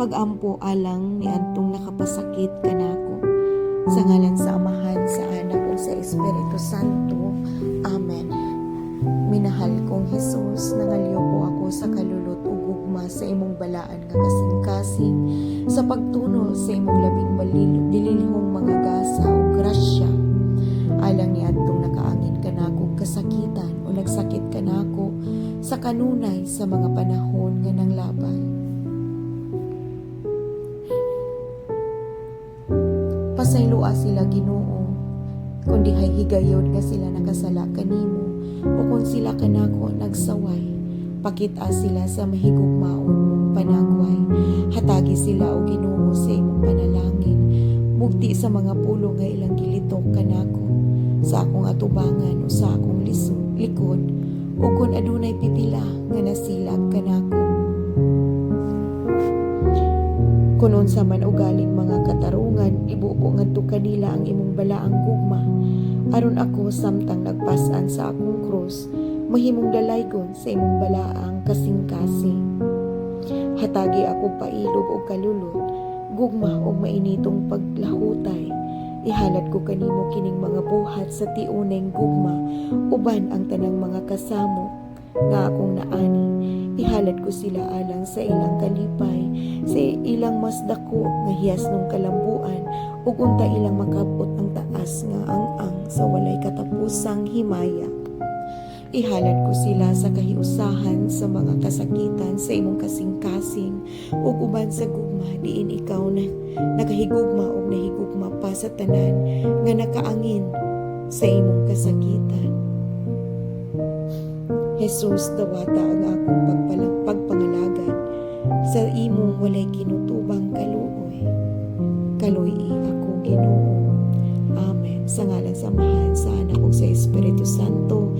pagampo alang ni antong nakapasakit kanako. Sa ngalan sa Amahan, sa Anak ug sa Espiritu Santo. Amen. Minahal kong Jesus, nangalyo po ako sa kalulot ug gugma sa imong balaan nga kasing-kasing sa pagtuno sa imong labing malilo dililhong mga gasa ug grasya alang ni adtong nakaangin kanako og kasakitan o nagsakit kanako sa kanunay sa mga panahon nga nanglabay. Pasaylua sila Ginoo. Kundi higayod nga sila nakasala kanimo o kung sila kanako nagsaway pakita sila sa mahigugmaon mong panagway. Hatagi sila o Ginoo sa imong panalangin. Mugti sa mga pulong nga ilang gilitok kanako sa akong atubangan o sa akong liso, likod. O kung adunay pipila nga nasilag kanako Kung unsa man ugaling mga katarungan, ibuko ngadto kanila ang imong balaang gugma. Aron ako samtang nagpasan sa akong krus, mahimong dalaygon sa imong balaang kasing-kasing. Hatagi ako pailog o kalulot, gugma o mainitong paglahutay. Ihalad ko kanimo kining mga buhat sa tiuneng gugma, uban ang tanang mga kasamo nga akong naani. Ihalad ko sila alang sa ilang kalipay, ilang mas dako nga hiyas ng kalambuan, ug unta ilang makabot ang taas nga ang-ang sa walay katapusang himaya. Ihalad ko sila sa kahiusahan sa mga kasakitan sa imong kasing-kasing ug uban sa gugma diin ikaw na nakahigugma ug nahigugma pa sa tanan nga nakaangin sa imong kasakitan. Jesus, dawata ang akong pagpalang pagpangalagan sa imong walay kinutubang kaluoy. Kaluoy ako Ginoo. Amen. Sa ngalan sa mahal sa anak o sa Espiritu Santo,